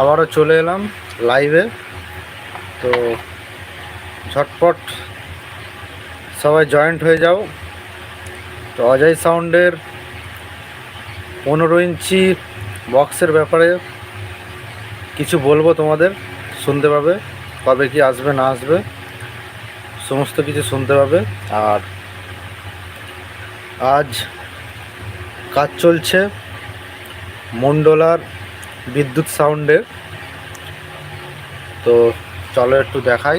আবারও চলে এলাম লাইভে তো ঝটপট সবাই জয়েন্ট হয়ে যাও। তো অজয় সাউন্ডের পনেরো ইঞ্চি বক্সের ব্যাপারে কিছু বলব তোমাদের, শুনতে পাবে, কবে কি আসবে, না আসবে, সমস্ত কিছু শুনতে পাবে। আর আজ কাজ চলছে মন্ডলার বিদ্যুৎ সাউন্ডের। তো চলো একটু দেখাই।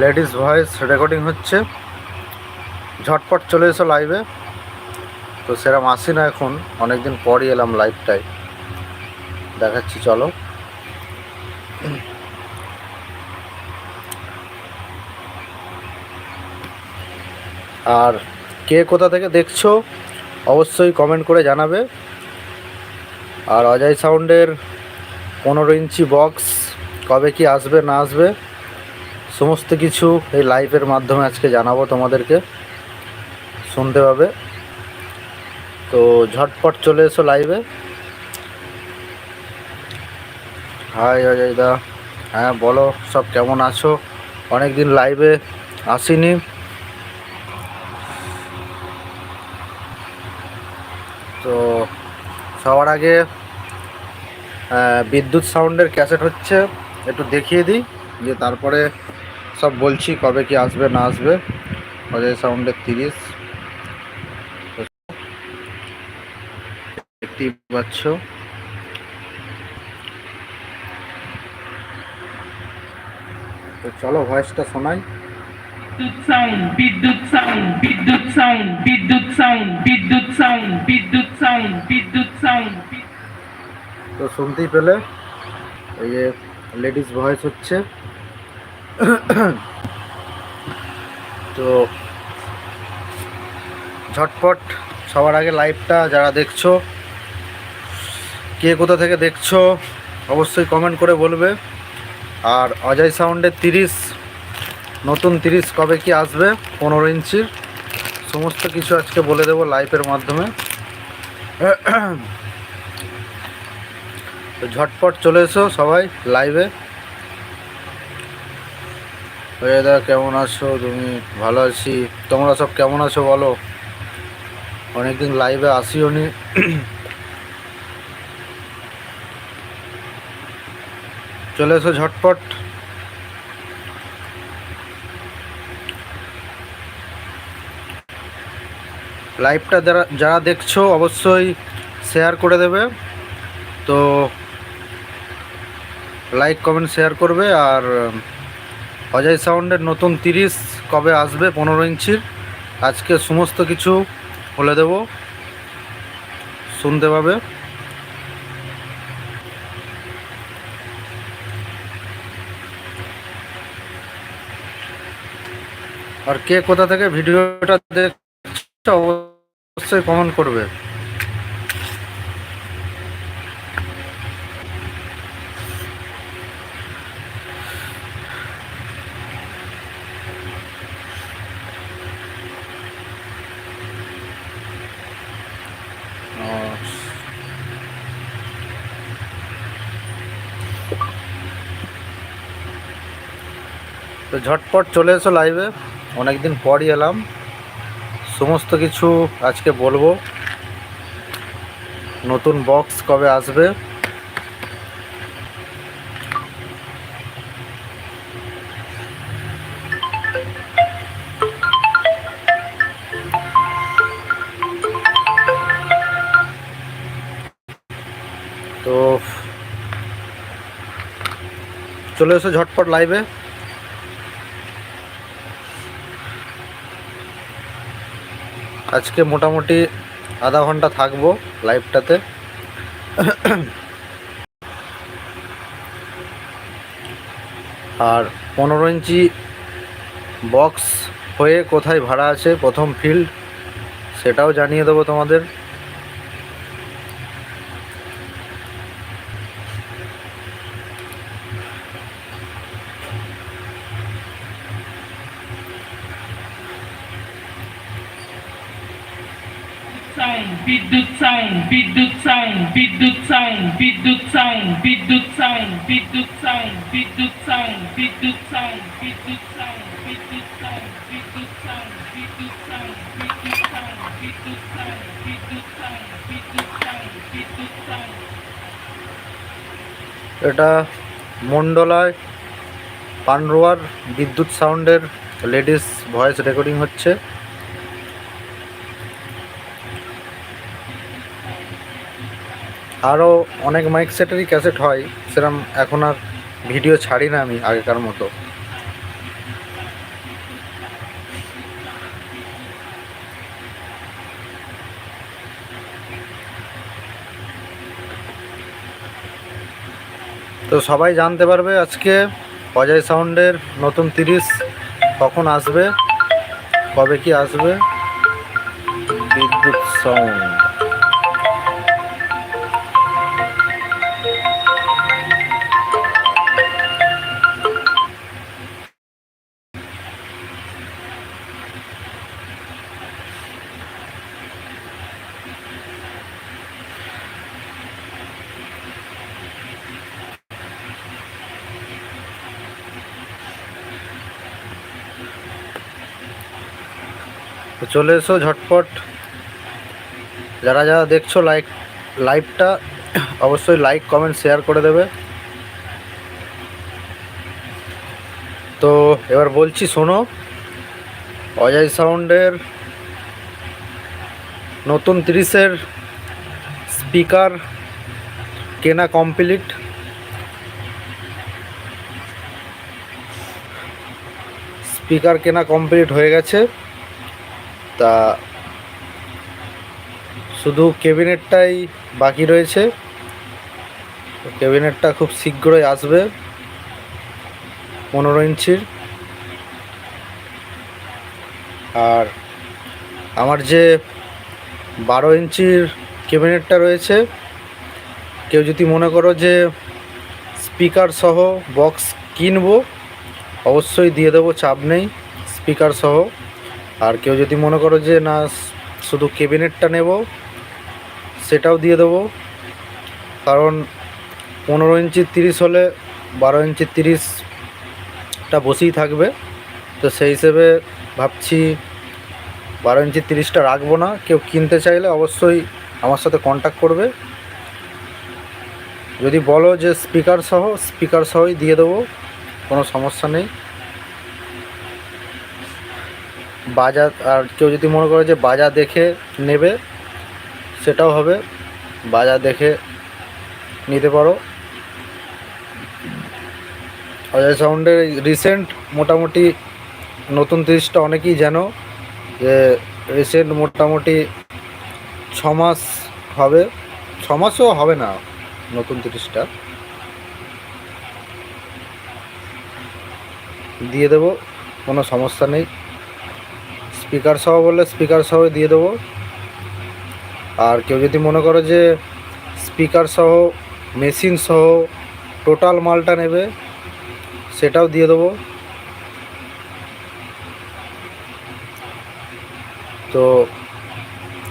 লেডিস ভয়েস রেকর্ডিং হচ্ছে। ঝটপট চলে এসো লাইভে তো সেরকম আসি না এখন, অনেকদিন পরই এলাম লাইভটায় দেখাচ্ছি, চলো। আর কে কোথা থেকে দেখছ, অবশ্যই কমেন্ট করে জানাবে। আর অজয় সাউন্ডের পনেরো ইঞ্চি বক্স কবে কি আসবে, না আসবে, সমস্ত কিছু এই লাইভের মাধ্যমে আজকে জানাব তোমাদেরকে। শুনতে পাবে। তো ঝটপট চলে এসো লাইভে। হাই অজয় দা হ্যাঁ বলো, সব কেমন আছো? অনেক দিন লাইভে আসিনি তো সবার আগে বিদ্যুৎ সাউন্ডের ক্যাসেট হচ্ছে, একটু দেখিয়ে দিই দিয়ে তারপরে সব বলছি কবে কি আসবে, না আসবে। অজয় সাউন্ডের তিরিশ। পাচ্ছ তো চলো ভয়েসটা শোনাই। বিদ্যুৎ সাউন্ড বিদ্যুৎ সাউন্ড বিদ্যুৎ সাউন্ড বিদ্যুৎ সাউন্ড বিদ্যুৎ সাউন্ড বিদ্যুৎ সাউন্ড বিদ্যুৎ সাউন্ড তো শুনতেই পেলে? এই যে লেডিস ভয়েস হচ্ছে। তো ঝটপট সবার আগে লাইভটা যারা দেখছ, কে কোথা থেকে দেখছ, অবশ্যই কমেন্ট করে বলবে। আর অজয় সাউন্ডের তিরিশ নতুন তিরিশ কবে কি আসবে? পনেরো ইঞ্চির। সমস্ত কিছু আজকে বলে দেবো লাইভের মাধ্যমে। ঝটপট চলে এসো সবাই লাইভে দা কেমন আছো? তুমি ভালো আছি? তোমরা সব কেমন আছো বলো? অনেকদিন লাইভে আসিও নি। চলে এসো ঝটপট। লাইভটা যারা যারা দেখছ অবশ্যই শেয়ার করে দেবে। তো লাইক কমেন্ট শেয়ার করবে আর অজয় সাউন্ডের নতুন তিরিশ কবে আসবে পনেরো ইঞ্চির, আজকে সমস্ত কিছু বলে দেব। শুনতে পাবে। আর কে কোথা থেকে ভিডিওটা দেখছ অবশ্যই কমেন্ট করবে। ঝটপট চলে এসো লাইভে অনেকদিন পরই এলাম। সমস্ত কিছু আজকে বলব। নতুন বক্স কবে আসবে? তো চলে এসো ঝটপট লাইভে আজকে মোটামুটি আধা ঘণ্টা থাকব লাইভটাতে। আর পনেরো ইঞ্চি বক্স হয়ে কোথায় ভাড়া আছে প্রথম ফিল্ড সেটাও জানিয়ে দেবো তোমাদের sound বিদ্যুৎ সাউন্ড বিদ্যুৎ সাউন্ড বিদ্যুৎ সাউন্ড বিদ্যুৎ সাউন্ড বিদ্যুৎ সাউন্ড বিদ্যুৎ সাউন্ড বিদ্যুৎ সাউন্ড বিদ্যুৎ সাউন্ড বিদ্যুৎ সাউন্ড বিদ্যুৎ সাউন্ড বিদ্যুৎ সাউন্ড বিদ্যুৎ সাউন্ড বিদ্যুৎ সাউন্ড বিদ্যুৎ সাউন্ড বিদ্যুৎ সাউন্ড বিদ্যুৎ সাউন্ড বিদ্যুৎ সাউন্ড এটা মন্ডলায় পানরোয়ার বিদ্যুৎ সাউন্ডের লেডিস ভয়েস রেকর্ডিং হচ্ছে আরও অনেক মাইক সেটেরই ক্যাসেট হয় সেরকম এখন আর ভিডিও ছাড়ি না আমি আগেকার মতো। তো সবাই জানতে পারবে আজকে অজয় সাউন্ডের নতুন তিরিশ কখন আসবে, কবে কি আসবে? বিদ্যুৎ সাউন্ড চলে এসো ঝটপট। যারা যারা দেখছ লাইক লাইভটা অবশ্যই লাইক কমেন্ট শেয়ার করে দেবে। তো এবার বলছি শোনো, অজয় সাউন্ডের নতুন তিরিশের স্পিকার কেনা কমপ্লিট স্পিকার কেনা কমপ্লিট হয়ে গেছে। তা শুধু ক্যাবিনেটটাই বাকি রয়েছে। ক্যাবিনেটটা খুব শীঘ্রই আসবে, পনেরো ইঞ্চির। আর আমার যে বারো ইঞ্চির ক্যাবিনেটটা রয়েছে, কেউ যদি মনে করো যে স্পিকার সহ বক্স কিনবো, অবশ্যই দিয়ে দেবো, চাপ নেই, স্পিকার সহ। আর কেউ যদি মনে করো যে, না, শুধু ক্যাবিনেটটা নেব, সেটাও দিয়ে দেবো। কারণ পনেরো ইঞ্চি তিরিশ হলে বারো ইঞ্চি তিরিশটা বসেই থাকবে। তো সেই হিসেবে ভাবছি বারো ইঞ্চি তিরিশটা রাখব না। কেউ কিনতে চাইলে অবশ্যই আমার সাথে কন্ট্যাক্ট করবে। যদি বলো যে স্পিকার সহ স্পিকার সহই দিয়ে দেবো, কোনো সমস্যা নেই। বাজা আর কেউ যদি মনে করে যে বাজা দেখে নেবে, সেটাও হবে। বাজা দেখে নিতে পারো। অজয় সাউন্ডের রিসেন্ট মোটামুটি নতুন তিরিশটা অনেকেই জানো যে রিসেন্ট মোটামুটি ছ মাস হবে। ছ মাসও হবে না নতুন তিরিশটা দিয়ে দেবো, কোনো সমস্যা নেই। স্পিকার সহ বললে স্পিকার সহ দিয়ে দেবো। আর কেউ যদি মনে করো যে স্পিকার সহ, মেশিন সহ টোটাল মালটা নেবে, সেটাও দিয়ে দেবো। তো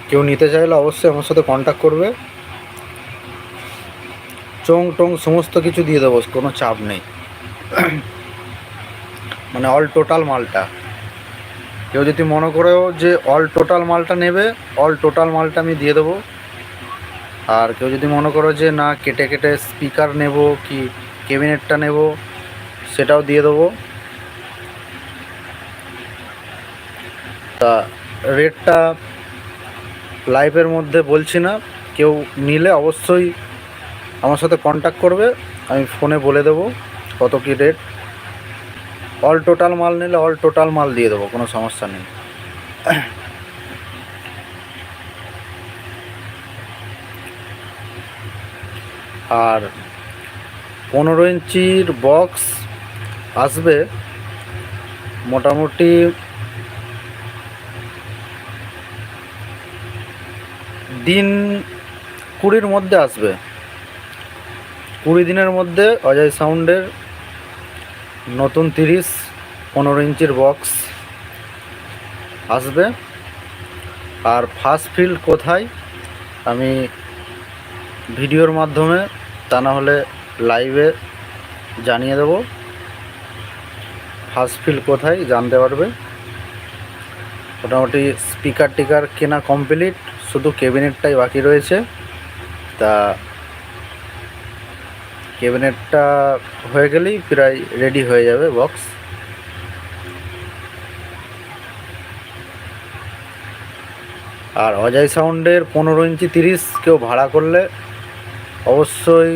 কেউ নিতে চাইলে অবশ্যই আমার সাথে কন্ট্যাক্ট করবে। চোং টং সমস্ত কিছু দিয়ে দেবো, কোনো চাপ নেই। মানে অল টোটাল মালটা। কেউ যদি মনে করেও যে অল টোটাল মালটা নেবে অল টোটাল মালটা আমি দিয়ে দেবো। আর কেউ যদি মনে করো যে না, কেটে কেটে স্পিকার নেব কি ক্যাবিনেটটা নেব, সেটাও দিয়ে দেবো। তা রেটটা লাইভের মধ্যে বলছি না, কেউ নিলে অবশ্যই আমার সাথে কন্ট্যাক্ট করবে, আমি ফোনে বলে দেবো কত কী রেট অল টোটাল মাল নিলে অল টোটাল মাল দিয়ে দেবো, কোনো সমস্যা নেই। আর পনেরো ইঞ্চির বক্স আসবে মোটামুটি দিন কুড়ির মধ্যে আসবে। কুড়ি দিনের মধ্যে অজয় সাউন্ডের নতুন তিরিশ, পনেরো ইঞ্চির বক্স আসবে। আর ফার্স্ট ফিল্ড কোথায়? আমি ভিডিওর মাধ্যমে, তা না হলে লাইভে জানিয়ে দেবো। ফার্স্ট ফিল্ড কোথায় জানতে পারবে। মোটামুটি স্পিকার টিকার কেনা কমপ্লিট শুধু কেবিনেটটাই বাকি রয়েছে। তা কেবিনেটটা হয়ে গেলেই প্রায় রেডি হয়ে যাবে বক্স। আর অজয় সাউন্ডের পনেরো ইঞ্চি তিরিশ কেউ ভাড়া করলে অবশ্যই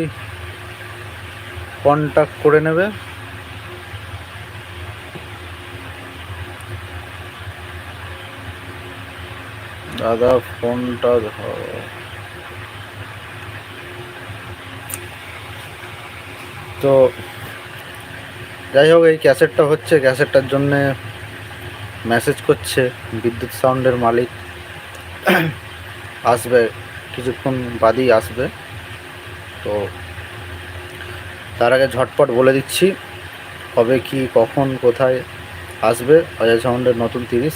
কন্ট্যাক্ট করে নেবে। দাদা ফোনটা ধরো। তো যাই হোক এই ক্যাসেটটা হচ্ছে। ক্যাসেটটার জন্যে মেসেজ করছে বিদ্যুৎ সাউন্ডের মালিক। আসবে, কিছুক্ষণ বাদেই আসবে। তো তার আগে ঝটপট বলে দিচ্ছি, কবে কি, কখন, কোথায় আসবে অজয় সাউন্ডের নতুন তিরিশ।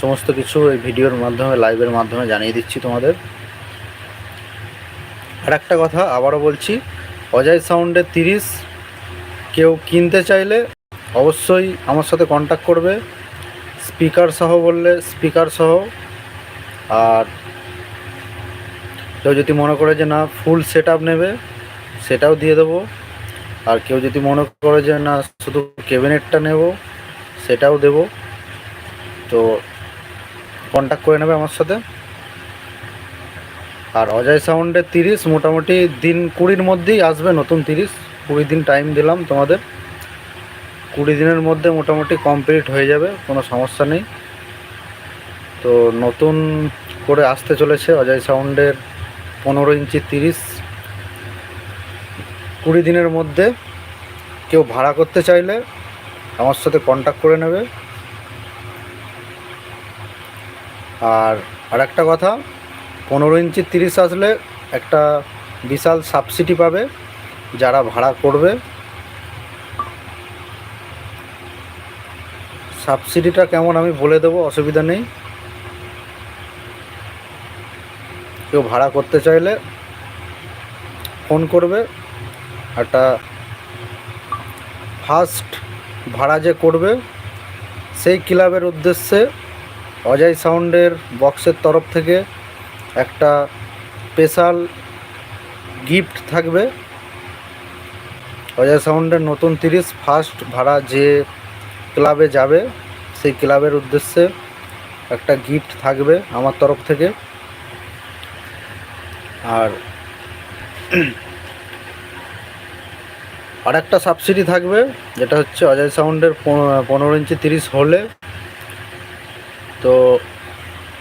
সমস্ত কিছু এই ভিডিওর মাধ্যমে লাইভের মাধ্যমে জানিয়ে দিচ্ছি তোমাদের। আর একটা কথা আবারও বলছি অজয় সাউন্ডের তিরিশ। কেউ কিনতে চাইলে অবশ্যই আমার সাথে কন্ট্যাক্ট করবে। স্পিকার সহ বললে স্পিকার সহ। আর কেউ যদি মনে করে যে না ফুল সেট আপ নেবে, সেটাও দিয়ে দেবো। আর কেউ যদি মনে করে যে না শুধু ক্যাবিনেটটা নেব, সেটাও দেব। তো কন্ট্যাক্ট করে নেবে আমার সাথে। আর অজয় সাউন্ডের তিরিশ, মোটামুটি দিন কুড়ির মধ্যেই আসবে নতুন তিরিশ। কুড়ি দিন টাইম দিলাম তোমাদের। কুড়ি দিনের মধ্যে মোটামুটি কমপ্লিট হয়ে যাবে, কোনো সমস্যা নেই। তো নতুন করে আসতে চলেছে অজয় সাউন্ডের পনেরো ইঞ্চি তিরিশ। কুড়ি দিনের মধ্যে কেউ ভাড়া করতে চাইলে আমার সাথে কন্ট্যাক্ট করে নেবে। আর আর একটা কথা পনেরো ইঞ্চি তিরিশ আসলে একটা বিশাল সাবসিডি পাবে, যারা ভাড়া করবে। সাবসিডিটা কেমন আমি বলে দেবো, অসুবিধা নেই। কেউ ভাড়া করতে চাইলে ফোন করবে, একটা ফার্স্ট ভাড়া যে করবে, সেই ক্লাবের উদ্দেশ্যে অজয় সাউন্ডের বক্সের তরফ থেকে একটা স্পেশাল গিফট থাকবে। অজয় সাউন্ডের নতুন তিরিশ ফার্স্ট ভাড়া যে ক্লাবে যাবে, সেই ক্লাবের উদ্দেশ্যে একটা গিফট থাকবে আমার তরফ থেকে। আর আর একটা সাবসিডি থাকবে, যেটা হচ্ছে অজয় সাউন্ডের পনেরো- ইঞ্চি তিরিশ হলে। তো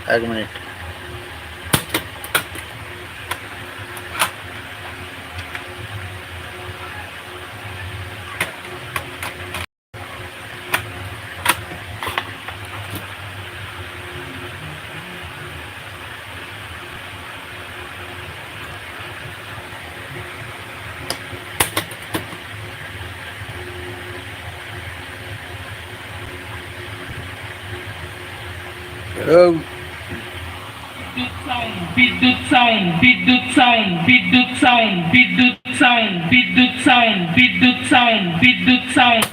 এক মিনিট। বিদ্যুৎ সাউন্ড বিদ্যুৎ সাউন্ড বিদ্যুৎ সাউন্ড বিদ্যুৎ সাউন্ড বিদ্যুৎ সাউন্ড বিদ্যুৎ সাউন্ড বিদ্যুৎ সাউন্ড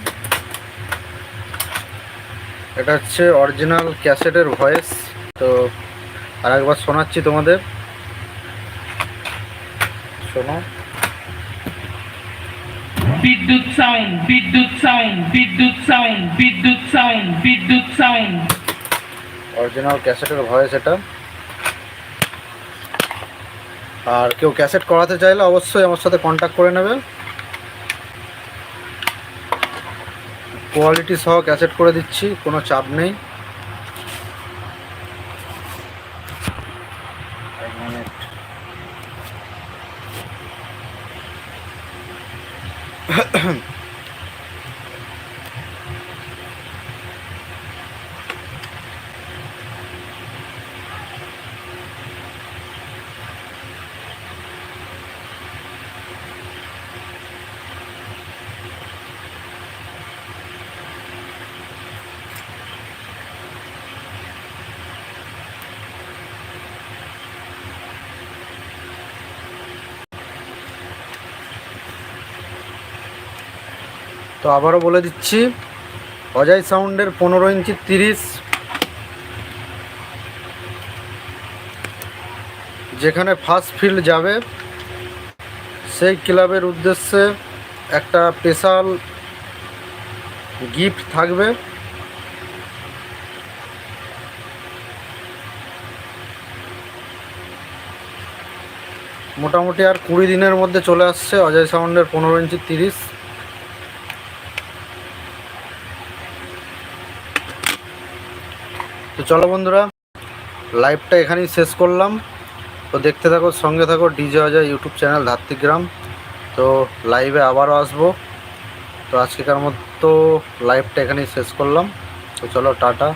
এটা হচ্ছে অরিজিনাল ক্যাসেটের ভয়েস তো আর একবার শোনাচ্ছি তোমাদের শোনো বিদ্যুৎ সাউন্ড বিদ্যুৎ সাউন্ড বিদ্যুৎ সাউন্ড বিদ্যুৎ সাউন্ড বিদ্যুৎ সাউন্ড অরিজিনাল ক্যাসেটের ভয়েস এটা। আর কেউ ক্যাসেট করাতে চাইলে অবশ্যই আমার সাথে কন্ট্যাক্ট করে নেবে। কোয়ালিটি সহ ক্যাসেট করে দিচ্ছি, কোনো চাপ নেই। হ্যাঁ তো আবারও বলে দিচ্ছি, অজয় সাউন্ডের পনেরো ইঞ্চি তিরিশ, যেখানে ফার্স্ট ফিল্ড যাবে, সেই ক্লাবের উদ্দেশ্যে একটা স্পেশাল গিফট থাকবে। মোটামুটি আর কুড়ি দিনের মধ্যে চলে আসছে অজয় সাউন্ডের পনেরো ইঞ্চি তিরিশ। চলো বন্ধুরা লাইভটা এখানেই শেষ করলাম। তো দেখতে থাকো, সঙ্গে থাকো DJ Ajay YouTube channel Dhatrigram তো লাইভে আবারও আসব। তো আজকেকার মতো লাইভটা এখানেই শেষ করলাম। তো চলো, টাটা।